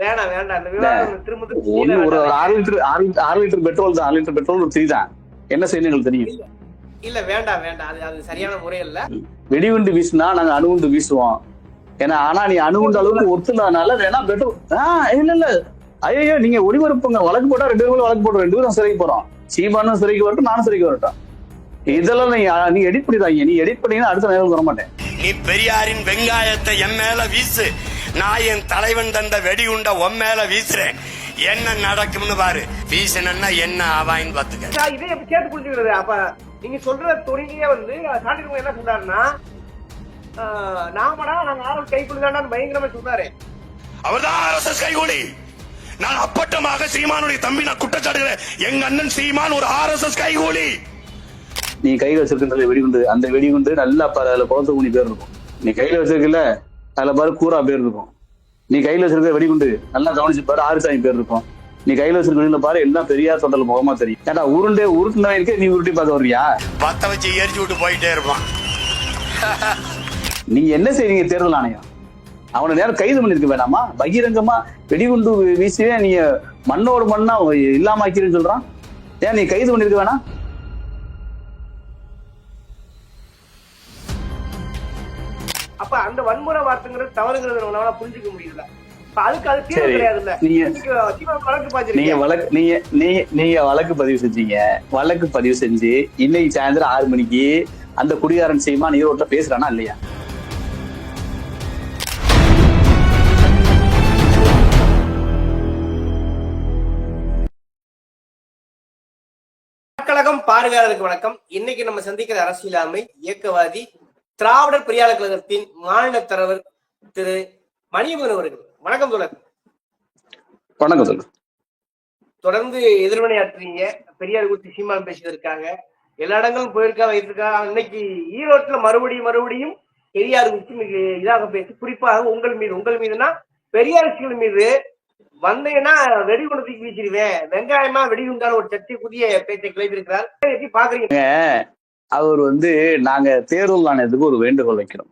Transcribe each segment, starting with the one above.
வேணாம் வேண்டாம் திரும்ப ஒரு ஆறு லிட்டர் ஆறு லிட்டர் ஆறு லிட்டர் பெட்ரோல் தான் ஆறு லிட்டர் பெட்ரோல் ஒரு தான் என்ன செய்யணும் எங்களுக்கு தெரியும் இல்ல வேண்டாம் வேண்டாம். அது அது சரியான முறை இல்ல வெடிகுண்டு வீசினா நாங்க அணுகுண்டு வீசுவோம். ஏன்னா ஆனா நீ அணுகுண்டு அளவுக்கு ஒத்துனால வேணா பெட்ரோல்? ஆஹ் இல்ல இல்ல. ஐயோ நீங்க ஒளிபரப்புங்க. வழக்கு போட்டா ரெண்டு பேரும் வழக்கு போடுறோம் ரெண்டு பேரும் சிறைக்கு போறோம். சீமானும் சிறைக்கு வரட்டும் நானும் சிறைக்கு வரட்டும். இதெல்லாம் நீ நீ எடிட் பண்ணிடாங்க நீ எடிட் பண்ணீங்கன்னா அடுத்த நேரம் வர மாட்டேன். நீ பெரியாரின் வெங்காயத்தை என் மேல வீசு. நான் என் தலைவன் தந்த வெடிகுண்ட உன் மேல வீசுறேன். என்ன நடக்கும்னு பாரு. வீசணும்னா என்ன ஆவாயின்னு பாத்துக்க இதே எப்படி சேர்த்து புரிஞ்சுக்கிறது? அப்ப நீங்க சொல்ற துணியே வந்து சாண்டிருக்கவங்க என்ன சொல்றாருன்னா ஆஹ், நாமடா நாங்க ஆரம் கைக்குள்ளாண்டான்னு பயங்கரமா சொல்றாரு அவர்தான் ஆர்எஸ்எஸ் கைகூலி. நான் அப்பட்டமாக சீமானுடைய தம்பி நான் குற்றச்சாட்டுகிறேன். எங்க அண்ணன் சீமான் ஒரு ஆர்எஸ்எஸ் கைகூலி. நீ கையில வச்சிருக்கின்ற வெடிகுண்டு அந்த வெடிகுண்டு நல்லா பாரு அதுல குளத்து ஊனி பேர் இருக்கும் நீ கையில வச்சிருக்கல அதுல பாரு கூரா பேர் இருக்கும். நீ கையில வச்சிருக்க வெடிகுண்டு நல்லா கவனிச்சு பாரு ஆறுசாமி பேர் இருக்கும். நீ கையில வச்சிருக்க பாரு எல்லாம் பெரியார் தொண்டல் முகமா தெரியும். ஏன்னா உருண்டே உருட்டுனா இருக்க நீ உருட்டி பார்க்க வர்றியா? பத்த வச்சு எரிச்சு விட்டு போயிட்டே இருப்பான். நீங்க என்ன செய்றீங்க தேர்தல் ஆணையம்? அவனை நேரம் கைது பண்ணிருக்க வேணாமா? பகிரங்கமா வெடிகுண்டு வீசியே நீங்க மண்ணோடு மண்ணா இல்லாம ஆக்கிறேன்னு சொல்றான். ஏன் நீ கைது பண்ணிருக்க வேணாம்? அப்ப அந்த வன்முறை வார்த்தைங்கிறது தவறுங்கிறது நம்மளால புரிஞ்சுக்க முடியல. நீங்க- வழக்கு பதிவு செஞ்சீங்க. வழக்கு பதிவு செஞ்சு இன்னைக்கு சாயந்தரம் ஆறு மணிக்கு அந்த குடிகாரன் செய்யுமா நீரோட்ல பேசுறானா இல்லையா? கழகம் பார்வையாளருக்கு வணக்கம். இன்னைக்கு நம்ம சந்திக்கிற அரசியல் ஆண்மை இயக்கவாதி திராவிடர் பெரியாளர் கழகத்தின் மாநில தலைவர் திரு மணியமன் அவர்கள். வணக்கம் தோழர். வணக்கம் தொடர்ந்து எதிர்வினையாற்றுறீங்க பெரியார் குறித்து சீமான் பேசியிருக்காங்க எல்லா இடங்களும் போயிருக்கா வைத்திருக்கா இன்னைக்கு ஈரோட்டுல மறுபடியும் மறுபடியும் பெரியார் குறித்து மிக இதாக பேசி குறிப்பாக உங்கள் மீது உங்கள் மீதுனா பெரியார் மீது வந்தீங்கன்னா வெடிகுண்டு தூக்கி வீசிடுவேன் வெங்காயமா வெடிகுண்டான ஒரு சர்ச்சை புதிய பேச்சை கிளப்பியிருக்கிறார். எப்படி பாக்குறீங்க அவர் வந்து நாங்க தேர்தல் ஆணையத்துக்கு ஒரு வேண்டுகோள் வைக்கிறோம்.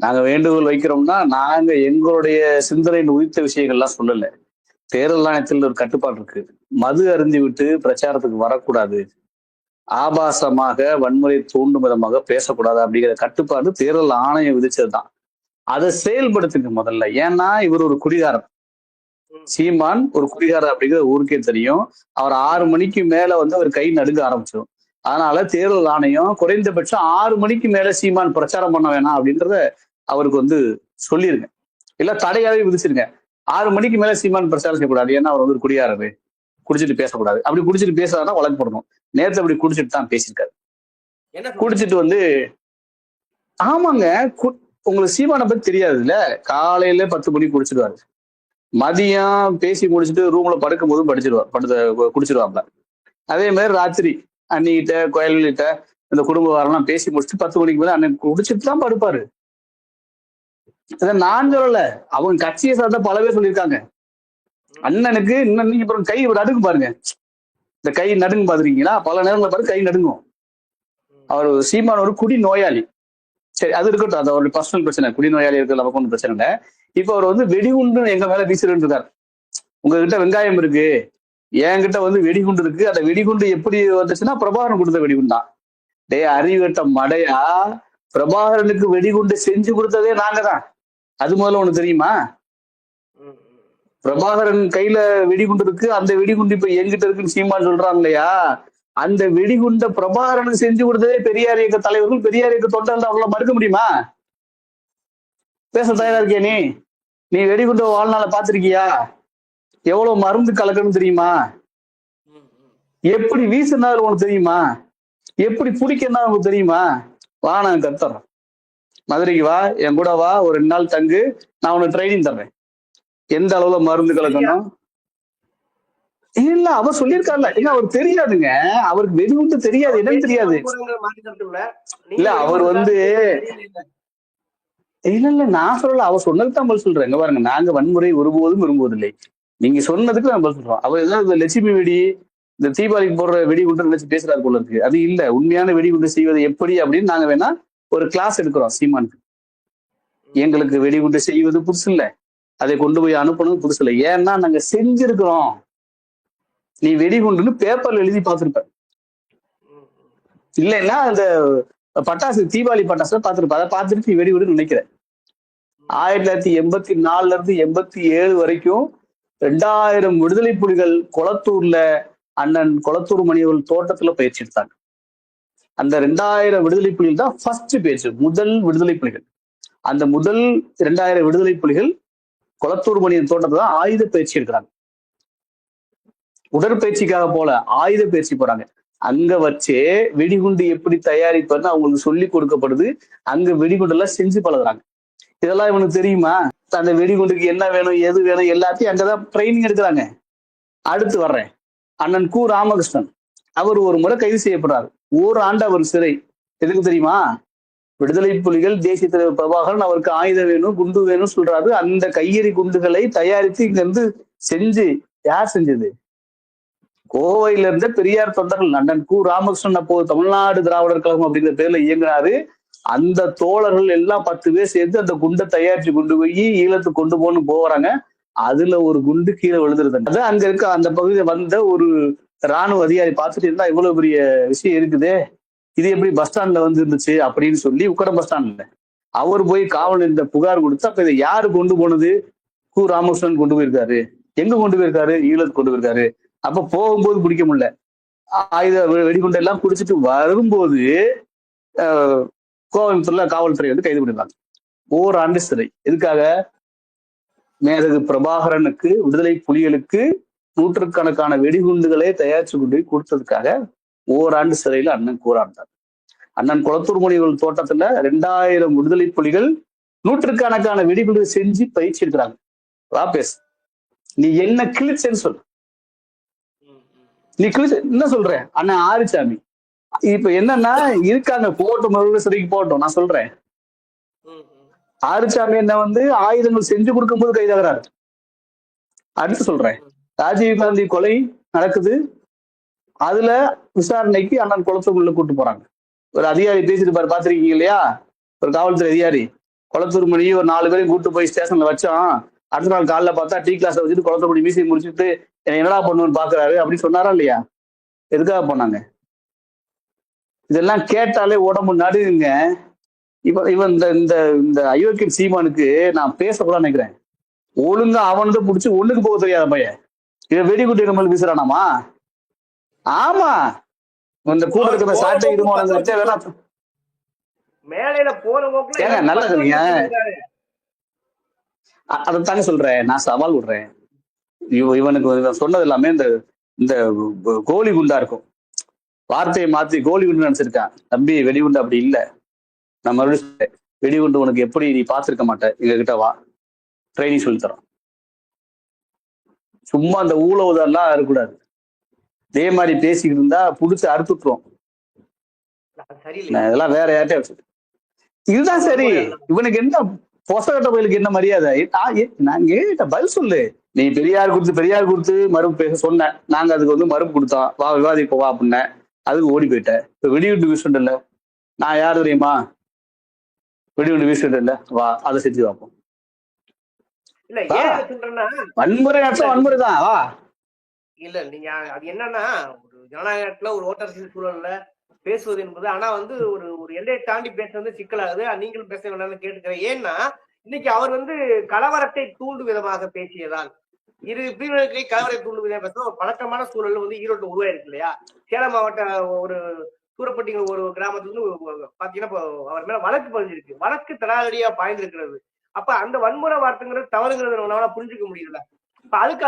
நாங்க வேண்டுகோள் வைக்கிறோம்னா நாங்க எங்களுடைய சிந்தனையின் உயிர்த்த விஷயங்கள்லாம் சொல்லல. தேர்தல் ஆணையத்தில் ஒரு கட்டுப்பாடு இருக்கு. மது அருந்தி விட்டு பிரச்சாரத்துக்கு வரக்கூடாது. ஆபாசமாக வன்முறை தூண்டும் விதமாக பேசக்கூடாது அப்படிங்கிற கட்டுப்பாடு தேர்தல் ஆணையம் விதிச்சதுதான். அதை செயல்படுத்துங்க முதல்ல. ஏன்னா இவர் ஒரு குடிகாரன் சீமான் ஒரு குடிகாரர் அப்படிங்கிற ஊருக்கே தெரியும். அவர் ஆறு மணிக்கு மேல வந்து அவர் கை நடுங்க ஆரம்பிச்சிடும் அதனால தேர்தல் ஆணையம் குறைந்தபட்சம் ஆறு மணிக்கு மேல சீமான் பிரச்சாரம் பண்ண வேணாம் அப்படின்றத அவருக்கு வந்து சொல்லிருங்க. இல்ல தடையாவே விதிச்சிருங்க. ஆறு மணிக்கு மேல சீமான் பிரச்சாரம் செய்யக்கூடாது. ஏன்னா அவர் வந்து ஒரு குடியாரரு. குடிச்சிட்டு பேசக்கூடாது. அப்படி குடிச்சிட்டு பேசாதான் வழக்கு போடணும். நேத்து அப்படி குடிச்சிட்டு தான் பேசியிருக்காரு? குடிச்சிட்டு? வந்து ஆமாங்க. உங்களுக்கு சீமானை பத்தி தெரியாதுல்ல? காலையில பத்து மணிக்கு குடிச்சிடுவாரு மதியம் பேசி முடிச்சுட்டு ரூம்ல படுக்கும் போதும் படிச்சிருவார் படுத்த குடிச்சிருவாப்ல அதே மாதிரி ராத்திரி அண்ணிகிட்ட கோயில்கிட்ட இந்த குடும்ப வாரம்லாம் பேசி முடிச்சுட்டு பத்து மணிக்கு போது அண்ணன் குடிச்சிட்டு தான் படுப்பாரு. இதை நான் சொல்லல. அவங்க கட்சியை சார்ந்த பல பேர் சொல்லியிருக்காங்க. அண்ணனுக்கு இன்னும் நீங்க அப்புறம் கை நடுங்க பாருங்க. இந்த கை நடுங்க பாத்துருக்கீங்களா பல நேரங்களை பாரு கை நடுங்கும். அவர் சீமான் ஒரு குடி நோயாளி. சரி அது இருக்கட்டும். அது அவருடைய பர்சனல் பிரச்சனை. குடி நோயாளி இருக்கிற நமக்கு ஒன்றும் பிரச்சனை இல்லை. இப்ப அவர் வந்து வெடிகுண்டு எங்க மேல வீசுறேன்னு இருக்காரு. உங்ககிட்ட வெங்காயம் இருக்கு. என்கிட்ட வந்து வெடிகுண்டு இருக்கு. அந்த வெடிகுண்டு எப்படி வந்துச்சுன்னா பிரபாகரன் கொடுத்த வெடிகுண்டு தான். டேய் அறிவட்ட மடையா? பிரபாகரனுக்கு வெடிகுண்டு செஞ்சு கொடுத்ததே நாங்க தான். அது முதல்ல ஒண்ணு தெரியுமா? பிரபாகரன் கையில வெடிகுண்டு இருக்கு. அந்த வெடிகுண்டு இப்ப எங்கிட்ட இருக்குன்னு சீமான் சொல்றாங்க இல்லையா அந்த வெடிகுண்ட பிரபாகரனுக்கு செஞ்சு கொடுத்ததே பெரியார் இயக்க தலைவர்கள் பெரியார் இயக்க தொண்டர்கள் அவ்வளவு மறுக்க முடியுமா? பேச தயாரா இருக்கியா நீ? நீ வெடிகுண்ட வாழ்நாள பாத்திருக்கியா எவ்வளவு மருந்து கலக்கணும் தெரியுமா. எப்படி வீசுனா உனக்கு தெரியுமா? எப்படி பிடிக்கணும் உனக்கு தெரியுமா? வா நான் கத்துறேன் மதுரைக்கு வா என் கூட வா ஒரு ரெண்டு நாள் தங்கு நான் உனக்கு ட்ரைனிங் தர்றேன். எந்த அளவுல மருந்து கலக்கணும்? இல்ல அவர் சொல்லியிருக்காருல்ல. ஏங்க அவருக்கு தெரியாதுங்க. அவருக்கு வெடிகுண்டு தெரியாது. என்னன்னு தெரியாது. இல்ல, அவர் வந்து-. இல்ல. இல்ல நான் சொல்லல. அவர் சொன்னதுக்கு தான் சொல்றேன். பாருங்க நாங்க வன்முறை ஒருபோதும் விரும்புவதில்லை. நீங்க சொன்னதுக்கு நான் பதில் சொல்றோம் அவர் ஏதாவது இந்த லட்சுமி வெடி இந்த தீபாவளிக்கு போடுற வெடிகுண்டு நினைச்சு பேசுறாரு போல இருக்கு. அது இல்ல. உண்மையான வெடிகுண்டு செய்வது எப்படி அப்படின்னு நாங்க வேணா ஒரு கிளாஸ் எடுக்கிறோம் சீமானுக்கு. எங்களுக்கு வெடிகுண்டு செய்வது புதுசு இல்லை. அதை கொண்டு போய் அனுப்பணும் புதுசு இல்லை. ஏன்னா நாங்க செஞ்சிருக்கிறோம். நீ வெடிகுண்டுன்னு பேப்பர்ல எழுதி பார்த்திருப்ப. இல்லைன்னா அந்த பட்டாசு தீபாவளி பட்டாசு பார்த்திருப்ப. அதை பார்த்துட்டு நீ வெடிகுண்டுன்னு நினைக்கிற. ஆயிரத்தி தொள்ளாயிரத்தி எண்பத்தி நாலுல இருந்து எண்பத்தி ஏழு வரைக்கும் ரெண்டாயிரம் விடுதலை புலிகள் கொளத்தூர்ல அண்ணன் கொளத்தூர் மணியவர்கள் தோட்டத்துல பயிற்சி எடுத்தாங்க. அந்த ரெண்டாயிரம் விடுதலை புலிகள் தான் ஃபர்ஸ்ட் பேச்சு முதல் விடுதலை புலிகள். அந்த முதல் ரெண்டாயிரம் விடுதலை புலிகள் கொளத்தூர் மணியன் தோட்டத்துல தான் ஆயுத பயிற்சி எடுக்கிறாங்க. உடற்பயிற்சிக்காக போல ஆயுத பயிற்சி போறாங்க. அங்க வச்சே வெடிகுண்டு எப்படி தயாரிப்பதுன்னு அவங்களுக்கு சொல்லி கொடுக்கப்படுது. அங்க வெடிகுண்டு எல்லாம் செஞ்சு பழகுறாங்க. இதெல்லாம் இவனுக்கு தெரியுமா? அந்த வெடிகுண்டுக்கு என்ன வேணும் எது வேணும் எல்லாத்தையும் அங்கதான் ட்ரைனிங் எடுக்கிறாங்க. அடுத்து வர்றேன். அண்ணன் கு ராமகிருஷ்ணன். அவர் ஒரு முறை கைது செய்யப்படுறாரு. ஒரு ஆண்டு அவர் சிறை. எதுக்கு தெரியுமா? விடுதலை புலிகள் தேசிய தலைவர் பிரபாகரன் அவருக்கு ஆயுதம் வேணும் குண்டு வேணும் சொல்றாரு. அந்த கையெறி குண்டுகளை தயாரித்து இங்க இருந்து செஞ்சு யார் செஞ்சது? கோவையில இருந்த பெரியார் தொண்டர்கள். அண்ணன் கு ராமகிருஷ்ணன் அப்போது தமிழ்நாடு திராவிடர் கழகம் அப்படிங்கிற பேர்ல இயங்கினாரு. அந்த தோழர்கள் எல்லாம் பத்து பேர் சேர்ந்து அந்த குண்டை தயாரிச்சு கொண்டு போய் ஈழத்துக்கு கொண்டு போகணும் போறாங்க. அதுல ஒரு குண்டு கீழே விழுந்துருது. அது அங்க இருக்க அந்த பகுதியில் வந்த ஒரு ராணுவ அதிகாரி பார்த்துட்டு இருந்தா இவ்வளவு பெரிய விஷயம் இருக்குதே. இது எப்படி பஸ் ஸ்டாண்ட்ல வந்து இருந்துச்சு அப்படின்னு சொல்லி உக்கடம் பஸ் ஸ்டாண்ட்ல அவர் போய் காவல் இந்த புகார் கொடுத்து அப்ப இதை யாரு கொண்டு போனது? கு. ராமகிருஷ்ணன் கொண்டு போயிருக்காரு. எங்க கொண்டு போயிருக்காரு? ஈழத்துக்கு கொண்டு போயிருக்காரு. அப்ப போகும்போது பிடிக்க முடியல. ஆயுத வெடிகுண்டெல்லாம் எல்லாம் குடிச்சிட்டு வரும்போது கோயம்புத்தூர்ல காவல்துறை வந்து கைது பண்ணிருந்தாங்க ஓராண்டு சிறை. எதுக்காக? மேதகு பிரபாகரனுக்கு விடுதலை புலிகளுக்கு நூற்றுக்கணக்கான வெடிகுண்டுகளை தயாரிச்சு கொண்டு போய் கொடுத்ததுக்காக ஓராண்டு சிறையில் அண்ணன் கூறாண்டார் அண்ணன் குளத்தூர் மொழிகள் தோட்டத்துல ரெண்டாயிரம் விடுதலை புலிகள் நூற்றுக்கணக்கான வெடிகுண்டு செஞ்சு பயிற்சி எடுக்கிறாங்க ராபேஸ் நீ என்ன கிழிச்சேன்னு சொல்லு. நீ கிழிச்ச என்ன சொல்ற? அண்ணன் ஆரிச்சாமி. இப்ப என்னன்னா இருக்காங்க போட்டும் மறுபடியும் சிறைக்கு போட்டோம் நான் சொல்றேன். ம், ம். ஆரிச்சாமி என்ன வந்து ஆயுதங்கள் செஞ்சு கொடுக்கும்போது கைதாகிறாரு. அடுத்து சொல்றேன். ராஜீவ் காந்தி கொலை நடக்குது. அதுல விசாரணைக்கு அண்ணன் குளத்தூர்ல கூட்டு போறாங்க. ஒரு அதிகாரி பேசிட்டு பாரு பாத்திருக்கீங்க இல்லையா? ஒரு காவல்துறை அதிகாரி. குளத்தூர் மணி ஒரு நாலு பேரையும் கூட்டு போய் ஸ்டேஷன்ல வச்சோம் அடுத்த நாள் காலைல பார்த்தா டீ கிளாஸ் வச்சுட்டு குளத்தூர் மணி மீசியை முடிச்சுட்டு என்னை என்னடா பண்ணுன்னு பாக்குறாரு? அப்படின்னு சொன்னாரா இல்லையா? எதுக்காக போனாங்க? இதெல்லாம் கேட்டாலே உடம்பு நடுங்க இவன் இவன் இந்த இந்த இந்த அயோக்கியன் சீமானுக்கு நான் பேசக்கூடாது நினைக்கிறேன். ஒழுங்கா அவன் தான் பிடிச்சி ஒண்ணுக்கு போக தெரியாத பையன். இவன் வெடிகுட்டி நம்மளுக்கு வீசுறானாமா? ஆமா. இந்த கூட இருக்கிற சாட்டை வேணா மேலையில போற ஏங்க, அதைத்தாங்க சொல்றேன். நான் சவால் விடுறேன். இவ இவனுக்கு இவன் சொன்னது எல்லாமே இந்த இந்த கோ- கோலி குண்டா இருக்கும். வார்த்தையை மாத்தி கோலி குண்டு நினைச்சிருக்கான். தம்பி வெடிகுண்டு அப்படி இல்ல. நான் மறுபடியும். வெடிகுண்டு உனக்கு எப்படி நீ பார்த்திருக்க மாட்ட? எங்க கிட்ட வா. ட்ரைனிங் சொல்லி தரோம். சும்மா அந்த ஊழவுதெல்லாம் இருக்கக்கூடாது இதே மாதிரி பேசிக்கிட்டு இருந்தா புடிச்சு அறுத்துட்டுரும் இதெல்லாம் வேற யார்கிட்ட வச்சு இதுதான் சரி. இவனுக்கு என்ன பொசகட்ட கோயிலுக்கு என்ன மரியாதை? நான் ஏ- நான் கேட்ட பதில் சொல்லு. நீ பெரியார் கொடுத்து பெரியார் கொடுத்து மறுப்பு பேச சொன்ன. நாங்க அதுக்கு வந்து மறுப்பு கொடுத்தோம். வா விவாதிப்போம் வா அப்படின்னேன். அதுக்கு ஓடி போயிட்டேன். இப்ப வெடிகுண்டு வீசுண்டு இல்ல நான் யார் தெரியுமா? வெடிகுண்டு வீசுண்டு இல்ல வா அதை செஞ்சு பார்ப்போம். வன்முறை நடத்த வன்முறை தான். வா. இல்ல நீங்க அது என்னன்னா ஒரு ஜனநாயகத்துல ஒரு ஓட்டரசியல் சூழல்ல பேசுவது என்பது ஆனா வந்து ஒரு ஒரு எல்லையை தாண்டி பேசுறது சிக்கலாகுது. நீங்களும் பேச வேண்டாம்னு கேட்டுக்கிறேன். ஏன்னா இன்னைக்கு அவர் வந்து கலவரத்தை தூண்டும் விதமாக பேசியதால் இரு பிரிவினர்களை கலவரை தூண்டும் விதமாக ஒரு பழக்கமான சூழல் வந்து ஈரோட்டு உருவாயிருக்கு இல்லையா? சேலம் மாவட்ட ஒரு சூரப்பட்டிங்கிற ஒரு கிராமத்துல இருந்து பாத்தீங்கன்னா அவர் மேல வழக்கு பதிஞ்சிருக்கு. வழக்கு தடாதடியா பாய்ந்திருக்கிறது. அப்ப அந்த வன்முறை வார்த்தைங்கிறது தவறுங்கிறது நம்மளால புரிஞ்சுக்க முடியல. வழக்கு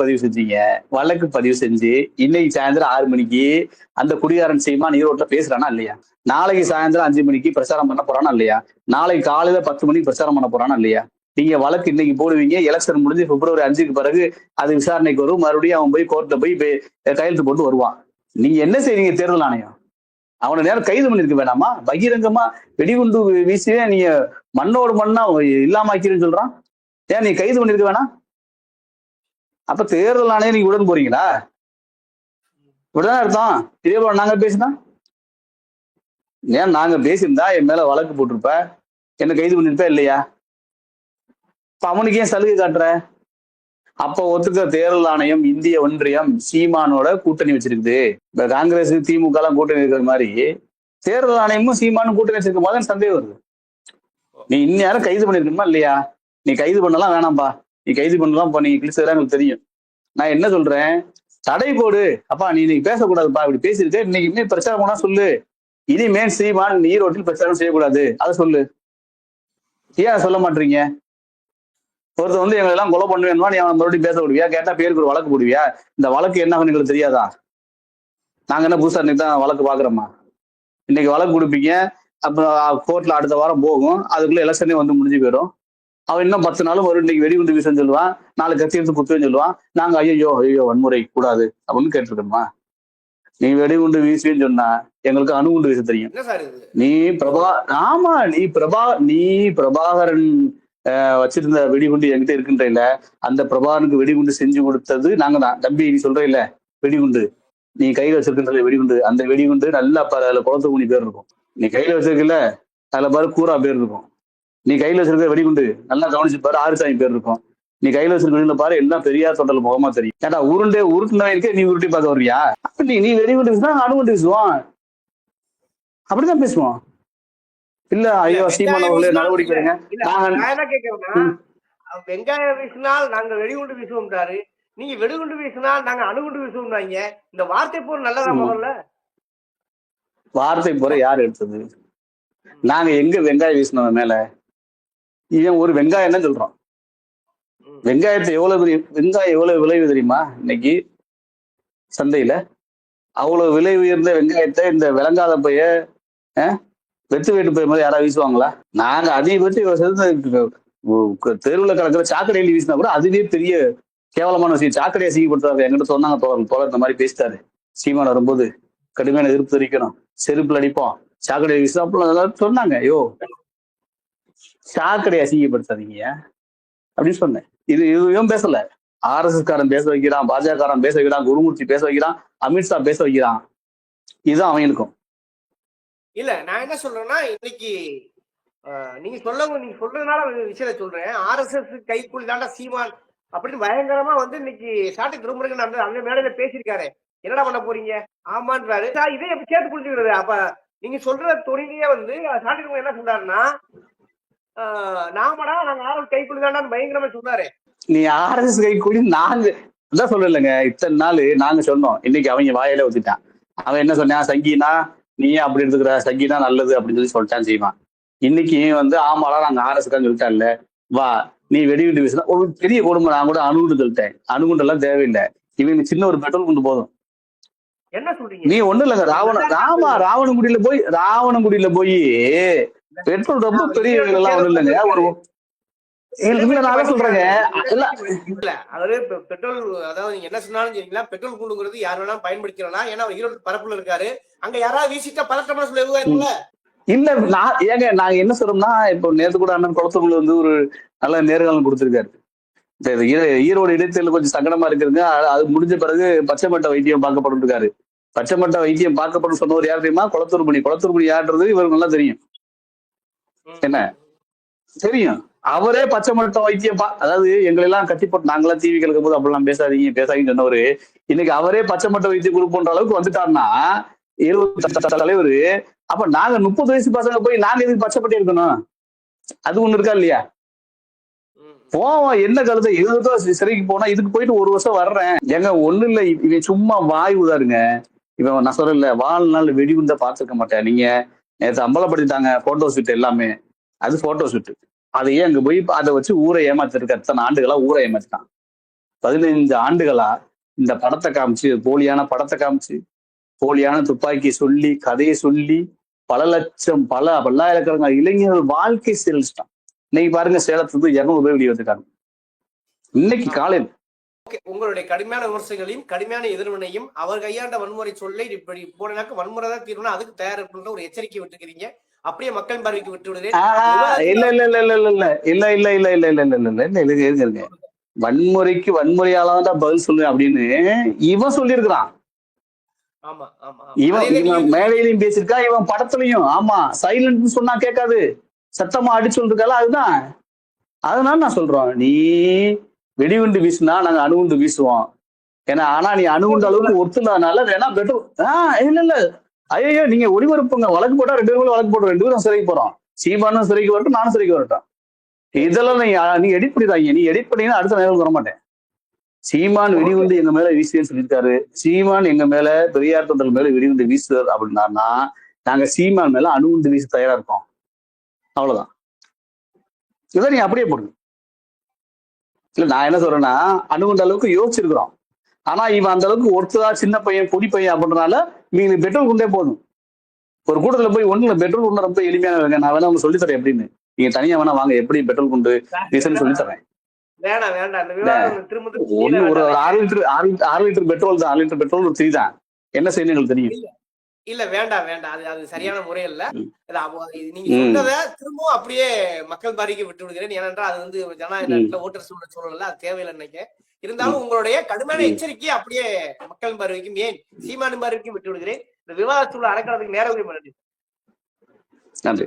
பதிவு செஞ்சீங்க. வழக்கு பதிவு செஞ்சு இன்னைக்கு சாயந்தரம் ஆறு மணிக்கு அந்த குடிகாரன் சீமா நீரோட்ல பேசுறானா இல்லையா? நாளைக்கு சாயந்தரம் அஞ்சு மணிக்கு பிரச்சாரம் பண்ண போறானா இல்லையா? நாளைக்கு காலையில பத்து மணிக்கு பிரச்சாரம் பண்ண போறானா இல்லையா? நீங்க வழக்கு இன்னைக்கு போடுவீங்க. எலெக்ஷன் முடிஞ்சு பிப்ரவரி அஞ்சுக்கு பிறகு அது விசாரணைக்கு வரும். மறுபடியும் அவன் போய் கோர்ட்ல போய் கையெழுத்து போட்டு வருவான். நீங்க என்ன செய்றீங்க தேர்தல் ஆணையம்? அவனை நேரம் கைது பண்ணிருக்க வேணாமா? பகிரங்கமா வெடிகுண்டு வீசியே நீங்க மண்ணோடு மண்ணா இல்லாமக்கிறேன்னு சொல்றான். ஏன் நீ கைது பண்ணிருக்க வேணாம்? அப்ப தேர்தல் ஆணையம் நீங்க உடன் போறீங்களா? இப்படிதான் அர்த்தம். இதே போல நாங்க பேசினா? ஏன் நாங்க பேசியிருந்தா என் மேல வழக்கு போட்டிருப்ப? என்ன கைது பண்ணிருப்ப இல்லையா? இப்ப அவனுக்கு ஏன் சலுகை காட்டுற? அப்ப ஒத்துக்க தேர்தல் ஆணையம் இந்திய ஒன்றியம் சீமானோட கூட்டணி வச்சிருக்குது. இப்ப காங்கிரஸ் திமுக எல்லாம் கூட்டணி இருக்கிற மாதிரி தேர்தல் ஆணையமும் சீமானும் கூட்டணி வச்சிருக்கும் போது சந்தேகம் வருது. நீ இந்நேரம் கைது பண்ணிருக்கணுமா இல்லையா? நீ கைது பண்ணலாம் வேணாம்ப்பா நீ கைது பண்ணலாம் நீ கிழிச்சதெல்லாம் எனக்கு தெரியும். நான் என்ன சொல்றேன்? தடை போடு. அப்பா நீ இன்னைக்கு பேசக்கூடாதுப்பா. இப்படி பேசிட்டு இன்னைக்கு பிரச்சாரம் பண்ணா சொல்லு. இனிமேல் சீமான் ஈரோட்டில் பிரச்சாரம் செய்யக்கூடாது. அதை சொல்லு. ஏன் அதை சொல்ல மாட்டீங்க? ஒருத்தர் வந்து எங்களை எல்லாம் கொலை பண்ணுவேன்மா. நீ அவன் மறுபடியும் பேச விடுவியா? கேட்டா பேருக்கு ஒரு வழக்கு போடுவியா? இந்த வழக்கு என்ன எங்களுக்கு தெரியாதா? நாங்க என்ன புதுசா இன்னைக்கு தான் வழக்கு பாக்குறோமா இன்னைக்கு வழக்கு கொடுப்பீங்க. அப்புறம் கோர்ட்ல அடுத்த வாரம் போகும். அதுக்குள்ள எலெக்ஷனே வந்து முடிஞ்சு போயிடும். அவன் இன்னும் பத்து நாளும் வரும். இன்னைக்கு வெடிகுண்டு வீசன்னு சொல்லுவான் நாலு கத்தி எடுத்து குத்துவேன்னு சொல்லுவான் நாங்க ஐயோ ஐயோ வன்முறை கூடாது அப்படின்னு கேட்டிருக்கோமா நீ வெடிகுண்டு வீசுவேன்னு சொன்னா எங்களுக்கு அணுகுண்டு வீச தெரியும். நீ பிரபா ஆமா நீ பிரபா நீ பிரபாகரன் அஹ், வச்சிருந்த வெடிகுண்டு என்கிட்ட இருக்கின்ற அந்த பிரபாகரனுக்கு வெடிகுண்டு செஞ்சு கொடுத்தது நாங்க தான். தம்பி நீ சொல்ற இல்ல வெடிகுண்டு நீ கையில வச்சிருக்கின்ற வெடிகுண்டு அந்த வெடிகுண்டு நல்லா அதுல குளத்து மணி பேர் இருக்கும். நீ கையில வச்சிருக்கல அதுல பாரு கூரா பேர் இருக்கும். நீ கையில வச்சிருக்க வெடிகுண்டு நல்லா கவனிச்சு பாரு ஆறுசாமி பேர் இருக்கும். நீ கையில வச்சிருக்க பாரு எல்லாம் பெரியார் தொண்டல் முகமா தெரியும். ஏடா உருண்டே உருட்டுனவனுக்கே நீ உருட்டி பார்க்க வர்றியா? அப்படி நீ வெடிகுண்டு வீசினா அணுகுண்டு வீசுவோம் அப்படிதான் பேசுவோம். இல்ல ஐயோ சீமான் அவர்களே நடவடிக்கை எடுங்க. நான் என்ன. வெங்காயம் வீசினால் நாங்க வெடிகுண்டு வீசுவோம்ன்றாரு நீங்க வெடிகுண்டு வீசினால் நாங்க அணுகுண்டு வீசுவோம்னாங்க இந்த வார்த்தை போர் நல்லதா. முதல்ல வார்த்தை போற யார் எடுத்தது? நாங்க எங்க வெங்காயம் வீசினோம் மேல? இவன் ஒரு வெங்காயம் தான் சொல்றோம். வெங்காயத்தை எவ்வளவு பெரிய வெங்காயம் எவ்வளவு விளைவு தெரியுமா இன்னைக்கு? சந்தையில. அவ்வளவு விலை உயர்ந்த வெங்காயத்தை இந்த விளங்காத பைய வெத்து வேட்டு பைய மாதிரி யாராவது வீசுவாங்களா? நாங்க அதிகபட்சம் தெருவில் கிடக்கிற சாக்கடையில் வீசினா கூட அதுவே பெரிய கேவலமான விஷயம். சாக்கடையை சீக்கிரப்படுத்தாரு என்கிட்ட சொன்னாங்க தோழர் தோழர் இந்த மாதிரி பேசிட்டாரு. சீமான் வரும்போது கடுமையான எதிர்ப்பு தெரிவிக்கணும். செருப்புல அடிப்போம். சாக்கடை வீசினா அதெல்லாம் எல்லாரும் சொன்னாங்க. ஐயோ சாக்கடையை அசிங்கப்படுத்தாதீங்க. அப்படின்னு சொன்னேன். இது இதுவும் பேசல. ஆர்எஸ்எஸ் காரன் பேச வைக்கிறான் பாஜக காரன் பேச வைக்கிறான் குருமூர்த்தி பேச வைக்கிறான் அமித்ஷா பேச வைக்கிறான். இதுதான் அவங்களுக்கும் இல்ல நான் என்ன சொல்றேன்னா இன்னைக்கு நீங்க சொல்லவங்க நீங்க சொல்றதுனால ஒரு விஷயத்த சொல்றேன். ஆர்எஸ்எஸ் கைக்குள் தாண்டா சீமான் அப்படின்னு பயங்கரமா வந்து இன்னைக்கு சாட்டை திருமுருகன் அந்த அந்த மேடையில பேசியிருக்காரு. என்னடா பண்ண போறீங்க? ஆமான்றாரு. இதே எப்படி சேர்த்து புரிஞ்சுக்கிறது. அப்ப நீங்க சொல்ற தொழிலையே வந்து சாட்டை திருமுருகன் என்ன சொன்னாருன்னா நாமடா நாங்க ஆர்எஸ் கைக்குள் தாண்டான்னு பயங்கரமா சொன்னாரு. நீ ஆர்எஸ் கை நாங்க அதான் சொல்லலைங்க. இத்தனை நாள் நாங்க சொன்னோம். இன்னைக்கு அவங்க வாயில ஊத்திட்டான். அவன் என்ன சொன்னான்? சங்கினா நீ ஏன் அப்படி எடுத்துக்கிற? சங்கினா நல்லது அப்படின்னு சொல்லி சொல்லிட்டான் செய்வான் இன்னைக்கு வந்து ஆமாடா நாங்க ஆர்எஸ் தான் சொல்லிட்டான்ல. வா நீ வெடிவிட்டு வீசினா ஒரு பெரிய குடும்பம் நான் கூட அணுகுண்டு சொல்லிட்டேன் அணுகுண்டு எல்லாம் தேவையில்லை. இவனுக்கு சின்ன ஒரு பெட்ரோல் குண்டு போதும். என்ன சொல்றீங்க? நீ ஒண்ணும் இல்லைங்க ராவண ராமா ராவணங்குடியில போய் ராவணங்குடியில போய் பெட்ரோல் ரொம்ப பெரிய விலைலாம் ஒண்ணும் இல்லைங்க. ஒரு சொல்றேங்க. இல்ல. அதாவது பெட்ரோல் அதாவது நீங்க என்ன சொன்னாலும் சரிங்களா பெட்ரோல் குண்டுங்கிறது யார் வேணாலும் பயன்படுத்திக்கலாம் ஏன்னா ஈரோடு பரப்புல இருக்காரு. அங்க யாராவது வீசிட்டா பதட்டமான சொல்ல இருக்குல்ல இல்ல நான் ஏங்க நாங்க என்ன சொல்றோம்னா இப்போ நேத்து கூட அண்ணன் குளத்தூர்ல வந்து ஒரு நல்ல நேர்காணல் கொடுத்திருக்காரு. ஈரோடு இடைத்தேர்தல் கொஞ்சம் சங்கடமா இருக்குதுங்க. அது- முடிஞ்ச பிறகு பச்சைமட்ட வைத்தியம் பார்க்கப்படும் இருக்காரு பச்சைமட்ட வைத்தியம் பார்க்கப்படும் சொன்னவர் யார் தெரியுமா? குளத்தூர் மணி குளத்தூர் மணி யாருன்றது இவருக்கு நல்லா தெரியும். என்ன? தெரியும். அவரே பச்சை மட்டம் வைத்தியம் அதாவது எங்களை எல்லாம் கட்டி போட்டு நாங்களாம் டிவி கிழக்கும் போது அப்படிலாம் பேசாதீங்க பேசாதீங்கன்னு சொன்னவரு. இன்னைக்கு அவரே பச்சை மட்ட வைத்திய குரூப்ன்ற அளவுக்கு வந்துட்டாருன்னா இருபது தலைவர் அப்ப நாங்க முப்பது வயசு பசங்க போய் நாங்க எதுக்கு பச்சைப்பட்டு இருக்கணும் அது ஒண்ணு இருக்கா இல்லையா? போவோம் என்ன கருத்து எதுக்கோ சிறைக்கு போனா இதுக்கு போயிட்டு ஒரு வருஷம் வர்றேன். ஏங்க ஒண்ணு இல்ல. இவன் சும்மா வாய் உதாருங்க. இவன் நான் சொல்றேன்ல வாழ்நாள் வெடிகுண்டா பாத்துருக்க மாட்டேன். நீங்க நேற்று அம்பலப்படுத்திட்டாங்க போட்டோ ஷூட் எல்லாமே. அது போட்டோ ஷூட் அதையே அங்க போய் அதை வச்சு ஊரை ஏமாத்திருக்க. அத்தனை ஆண்டுகளா ஊரை ஏமாத்திட்டான். பதினைந்து ஆண்டுகளா இந்த படத்தை காமிச்சு போலியான படத்தை காமிச்சு போலியான துப்பாக்கி சொல்லி கதையை சொல்லி பல லட்சம் பல பல்லாயிரக்கணக்கான இளைஞர்கள் வாழ்க்கை சீரழிச்சிட்டான் இன்னைக்கு பாருங்க இருந்து இருநூறு பேர் வெளியே வந்துட்டாங்க இன்னைக்கு காலையில் உங்களுடைய கடுமையான விமர்சனங்களையும் கடுமையான எதிர்வினையும் அவர் கையாண்ட வன்முறை சொல்லை இப்படி போனாக்க வன்முறை தான் தீர்வுனா அதுக்கு தயார் இருக்கின்ற ஒரு எச்சரிக்கை விட்டுக்கிறீங்க அப்படியே மக்கள் பார்வைக்கு விட்டு விடுறேன் இல்ல இல்ல இல்ல இல்ல இல்ல இல்ல இல்ல இல்ல இல்ல இல்ல இல்ல இல்ல இல்ல இருங்க இருங்க வன்முறைக்கு வன்முறையால தான் பதில் சொல்லுவேன் அப்படின்னு இவன் சொல்லியிருக்கிறான். இவன் இவன் மேடையிலயும் பேசியிருக்கா இவன் படத்துலயும் ஆமா சைலண்ட் சொன்னா கேட்காது சத்தமா அடிச்சு சொல்லிருக்கால அதுதான். அதனால நான் சொல்றோம் நீ வெடிகுண்டு வீசுனா நாங்க அணுகுண்டு வீசுவோம். ஏன்னா ஆனா நீ அணுகுண்ட அளவுக்கு ஒத்துனால வேணா பெட்டர்? ஆஹ் இல்ல இல்ல. ஐயோ நீங்க ஒளிபரப்புங்க. வழக்கு போட்டா ரெண்டு பேரும் வழக்கு போடுறோம். ரெண்டு பேரும் சிறைக்கு போறோம். சீமானும் சிறைக்கு வரட்டும் நானும் சிறைக்கு வரட்டும். இதெல்லாம் நீ நீ எடிட் பண்ணிடாங்க நீ எடிட் பண்ணீங்கன்னா அடுத்த நேரம் வர மாட்டேன். சீமான் வெடிகுண்டு எங்க மேல வீசுன்னு சொல்லியிருக்காரு. சீமான் எங்க மேல பெரியார் தொண்டர் மேல வெடிகுண்டு வீசுறாரு அப்படின்னா நாங்க சீமான் மேல அணுகுண்டு வீச தயாரா இருக்கோம். அவ்வளவுதான். இதை நீ அப்படியே போடுங்க இல்ல நான் என்ன சொல்றேன்னா அணுகுண்ட அளவுக்கு யோசிச்சிருக்கிறோம். ஆனா இவன் அந்த அளவுக்கு ஒருத்ததா சின்ன பையன் பொடி பையன் அப்படின்றனால நீங்க பெட்ரோல் குண்டே போதும். ஒரு கூட்டத்துல போய் ஒண்ணுல பெட்ரோல் குண்டு ரொம்ப எளிமையான. நான் வேணா உங்களுக்கு சொல்லித்தரேன் எப்படின்னு. நீங்க தனியா வேணா வாங்க எப்படி பெட்ரோல் குண்டு திரும்ப திரும்ப ஒண்ணு கீழே ஒரு ஆறு லிட்டர் ஆறு லிட்டர் பெட்ரோல் தான் ஆறு லிட்டர் பெட்ரோல் ஒரு த்ரீ தான். என்ன செய்யணும் எங்களுக்கு தெரியும். இல்ல வேண்டாம் வேண்டாம் அது அது சரியான முறை இல்ல நீங்க. சொன்னதை திரும்பவும் அப்படியே மக்கள் பாரிக்கு விட்டு விடுகிறேன். ஏனென்றால் அது வந்து ஜனநாயக நாட்டுல ஓட்டர் சூழல சூழல்ல அது தேவையில்லை நினைக்கிறேன். இருந்தாலும் உங்களுடைய கடுமையான ம். எச்சரிக்கையை அப்படியே மக்கள் பார்வைக்கும் ஏன் சீமானு பார்வைக்கும் விட்டு விடுகிறேன். இந்த விவாத சூழல் அடக்கிறதுக்கு நேரம் நன்றி.